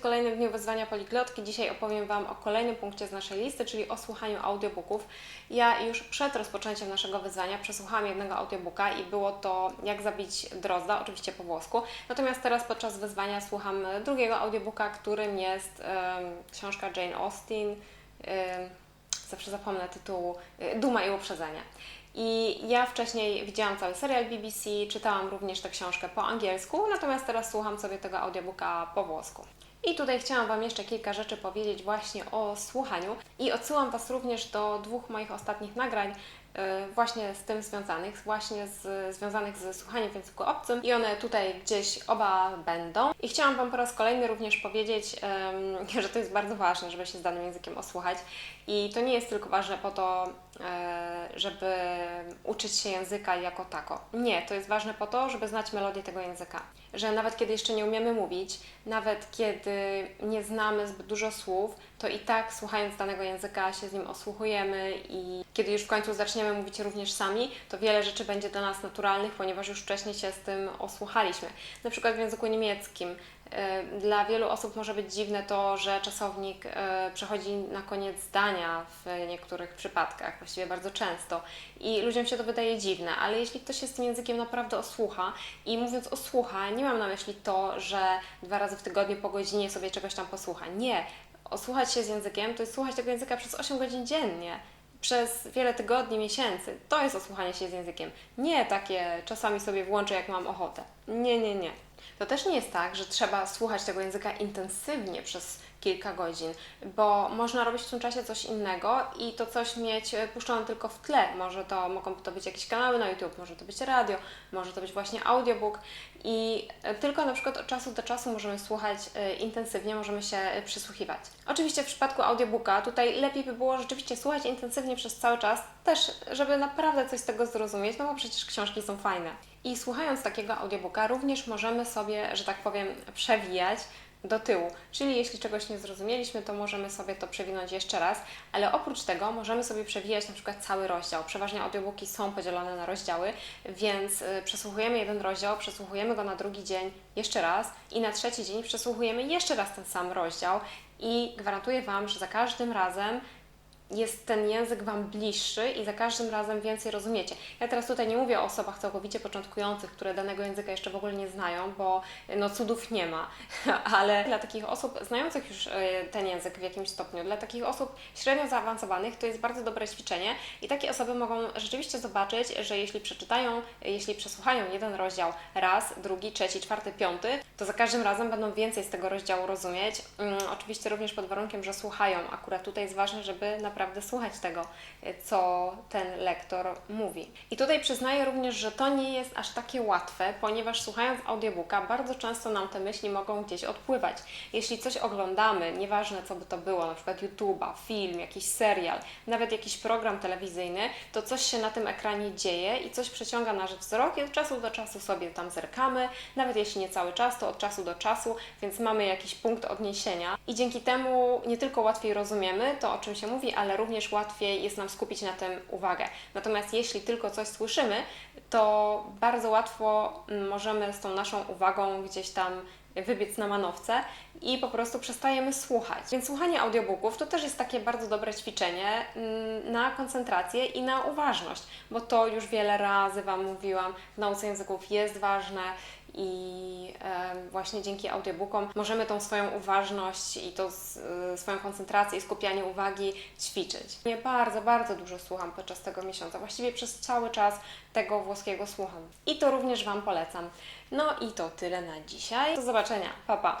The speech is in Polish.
kolejnym dniu wyzwania poliglotki. Dzisiaj opowiem Wam o kolejnym punkcie z naszej listy, czyli o słuchaniu audiobooków. Ja już przed rozpoczęciem naszego wyzwania przesłuchałam jednego audiobooka i było to Jak zabić drozda, oczywiście po włosku. Natomiast teraz podczas wyzwania słucham drugiego audiobooka, którym jest książka Jane Austen. zawsze zapomnę tytułu Duma i uprzedzenie. I ja wcześniej widziałam cały serial BBC, czytałam również tę książkę po angielsku, natomiast teraz słucham sobie tego audiobooka po włosku. I tutaj chciałam Wam jeszcze kilka rzeczy powiedzieć właśnie o słuchaniu i odsyłam Was również do dwóch moich ostatnich nagrań, właśnie z tym związanych, właśnie z, związanych ze słuchaniem w języku obcym i one tutaj gdzieś oba będą. I chciałam Wam po raz kolejny również powiedzieć, że to jest bardzo ważne, żeby się z danym językiem osłuchać i to nie jest tylko ważne po to, e, żeby uczyć się języka jako tako. Nie, to jest ważne po to, żeby znać melodię tego języka. Że nawet kiedy jeszcze nie umiemy mówić, nawet kiedy nie znamy zbyt dużo słów, to i tak słuchając danego języka się z nim osłuchujemy i kiedy już w końcu zaczniemy mówić również sami, to wiele rzeczy będzie dla nas naturalnych, ponieważ już wcześniej się z tym osłuchaliśmy. Na przykład w języku niemieckim e, dla wielu osób może być dziwne to, że czasownik e, przechodzi na koniec zdania w niektórych przypadkach, właściwie bardzo często. I ludziom się to wydaje dziwne, ale jeśli ktoś się z tym językiem naprawdę osłucha i mówiąc osłucha, nie mam na myśli to, że dwa razy w tygodniu po godzinie sobie czegoś tam posłucha. Nie. Osłuchać się z językiem to jest słuchać tego języka przez 8 godzin dziennie przez wiele tygodni, miesięcy. To jest osłuchanie się z językiem. Nie takie czasami sobie włączę, jak mam ochotę. Nie, nie, nie. To też nie jest tak, że trzeba słuchać tego języka intensywnie przez kilka godzin, bo można robić w tym czasie coś innego i to coś mieć puszczone tylko w tle. Może to mogą to być jakieś kanały na YouTube, może to być radio, może to być właśnie audiobook i e, tylko na przykład od czasu do czasu możemy słuchać e, intensywnie, możemy się e, przysłuchiwać. Oczywiście w przypadku audiobooka tutaj lepiej by było rzeczywiście słuchać intensywnie przez cały czas, też żeby naprawdę coś z tego zrozumieć, no bo przecież książki są fajne. I słuchając takiego audiobooka również możemy sobie, że tak powiem, przewijać do tyłu. Czyli jeśli czegoś nie zrozumieliśmy, to możemy sobie to przewinąć jeszcze raz, ale oprócz tego możemy sobie przewijać na przykład cały rozdział. Przeważnie audiobooki są podzielone na rozdziały, więc y, przesłuchujemy jeden rozdział, przesłuchujemy go na drugi dzień jeszcze raz i na trzeci dzień przesłuchujemy jeszcze raz ten sam rozdział i gwarantuję Wam, że za każdym razem jest ten język Wam bliższy i za każdym razem więcej rozumiecie. Ja teraz tutaj nie mówię o osobach całkowicie początkujących, które danego języka jeszcze w ogóle nie znają, bo no cudów nie ma, ale dla takich osób znających już e, ten język w jakimś stopniu, dla takich osób średnio zaawansowanych to jest bardzo dobre ćwiczenie i takie osoby mogą rzeczywiście zobaczyć, że jeśli przeczytają, jeśli przesłuchają jeden rozdział raz, drugi, trzeci, czwarty, piąty, to za każdym razem będą więcej z tego rozdziału rozumieć. Mm, oczywiście również pod warunkiem, że słuchają. Akurat tutaj jest ważne, żeby naprawdę słuchać tego, y, co ten lektor mówi. I tutaj przyznaję również, że to nie jest aż takie łatwe, ponieważ słuchając audiobooka bardzo często nam te myśli mogą gdzieś odpływać. Jeśli coś oglądamy, nieważne co by to było, na przykład YouTube'a, film, jakiś serial, nawet jakiś program telewizyjny, to coś się na tym ekranie dzieje i coś przeciąga nasz wzrok i od czasu do czasu sobie tam zerkamy, nawet jeśli nie cały czas, to od czasu do czasu, więc mamy jakiś punkt odniesienia i dzięki temu nie tylko łatwiej rozumiemy to, o czym się mówi, ale również łatwiej jest nam skupić na tym uwagę. Natomiast jeśli tylko coś słyszymy, to bardzo łatwo mm, możemy z tą naszą uwagą gdzieś tam wybiec na manowce i po prostu przestajemy słuchać. Więc słuchanie audiobooków to też jest takie bardzo dobre ćwiczenie mm, na koncentrację i na uważność, bo to już wiele razy Wam mówiłam, w nauce języków jest ważne i właśnie dzięki audiobookom możemy tą swoją uważność i tą y, swoją koncentrację i skupianie uwagi ćwiczyć. Ja bardzo, bardzo dużo słucham podczas tego miesiąca, właściwie przez cały czas tego włoskiego słucham. I to również Wam polecam. No i to tyle na dzisiaj. Do zobaczenia. Pa, pa.